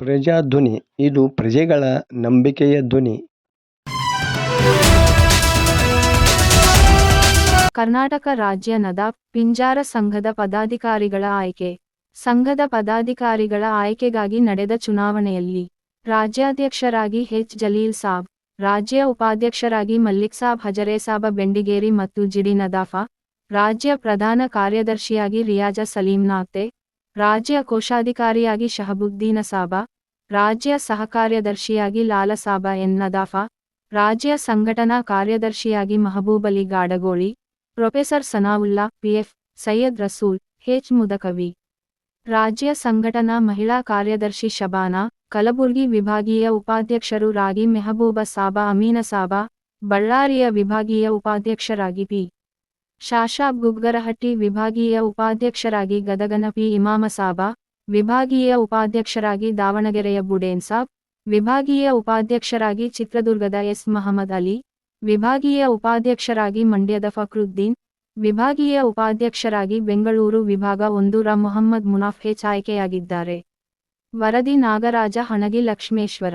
ಪ್ರಜಾಧ್ವನಿ, ಇದು ಪ್ರಜೆಗಳ ನಂಬಿಕೆಯ ಧ್ವನಿ. ಕರ್ನಾಟಕ ರಾಜ್ಯ ನದಾಫ್ ಪಿಂಜಾರ ಸಂಘದ ಪದಾಧಿಕಾರಿಗಳ ಆಯ್ಕೆ. ಸಂಘದ ಪದಾಧಿಕಾರಿಗಳ ಆಯ್ಕೆಗಾಗಿ ನಡೆದ ಚುನಾವಣೆಯಲ್ಲಿ ರಾಜ್ಯಾಧ್ಯಕ್ಷರಾಗಿ ಹೆಚ್ ಜಲೀಲ್ ಸಾಬ್, ರಾಜ್ಯ ಉಪಾಧ್ಯಕ್ಷರಾಗಿ ಮಲ್ಲಿಕ್ ಸಾಬ್, ಹಜರೇಸಾಬ ಬೆಂಡಿಗೇರಿ ಮತ್ತು ಜಿಡಿ ನದಾಫಾ, ರಾಜ್ಯ ಪ್ರಧಾನ ಕಾರ್ಯದರ್ಶಿಯಾಗಿ ರಿಯಾಜ ಸಲೀಂ ನಾಗ್ತೆ ರಾಜ್ಯ ಕೋಶಾಧಿಕಾರಿಯಾಗಿ ಶಹಬುದ್ದೀನ ಸಾಬ, ರಾಜ್ಯ ಸಹಕಾರ್ಯದರ್ಶಿಯಾಗಿ ಲಾಲಸಾಬ ಎನ್ ನದಾಫಾ, ರಾಜ್ಯ ಸಂಘಟನಾ ಕಾರ್ಯದರ್ಶಿಯಾಗಿ Mahaboobali Gadagoli, professor Sanaullah, PF, Syed Rasool H Mudakavi. ರಾಜ್ಯ ಸಂಘಟನಾ ಮಹಿಳಾ ಕಾರ್ಯದರ್ಶಿ ಶಬಾನಾ, ಕಲಬುರ್ಗಿ ವಿಭಾಗೀಯ ಉಪಾಧ್ಯಕ್ಷರು ರಾಗಿ ಮೆಹಬೂಬ ಸಾಬಾ ಅಮೀನ ಸಾಬಾ, ಬಳ್ಳಾರಿಯ ವಿಭಾಗೀಯ ಉಪಾಧ್ಯಕ್ಷರಾಗಿ ಪಿ. ಶಾಶಾಬ್ ಗುಗ್ಗರಹಟ್ಟಿ ವಿಭಾಗೀಯ ಉಪಾಧ್ಯಕ್ಷರಾಗಿ ಗದಗನ ಪಿ. ಇಮಾಮ ಸಾಬಾ ವಿಭಾಗೀಯ ಉಪಾಧ್ಯಕ್ಷರಾಗಿ ದಾವಣಗೆರೆಯ ಬುಡೇನ್ಸಾಬ್ ವಿಭಾಗೀಯ ಉಪಾಧ್ಯಕ್ಷರಾಗಿ ಚಿತ್ರದುರ್ಗದ ಎಸ್. ಮಹಮ್ಮದ್ ಅಲಿ, ವಿಭಾಗೀಯ ಉಪಾಧ್ಯಕ್ಷರಾಗಿ ಮಂಡ್ಯದ ಫಕ್ರುದ್ದೀನ್, ವಿಭಾಗೀಯ ಉಪಾಧ್ಯಕ್ಷರಾಗಿ ಬೆಂಗಳೂರು ವಿಭಾಗ ಒಂದು ರ ಮೊಹಮ್ಮದ್ ಮುನಾಫ್ ಆಯ್ಕೆಯಾಗಿದ್ದಾರೆ. ವರದಿ ನಾಗರಾಜ ಹಣಗಿ ಲಕ್ಷ್ಮೇಶ್ವರ.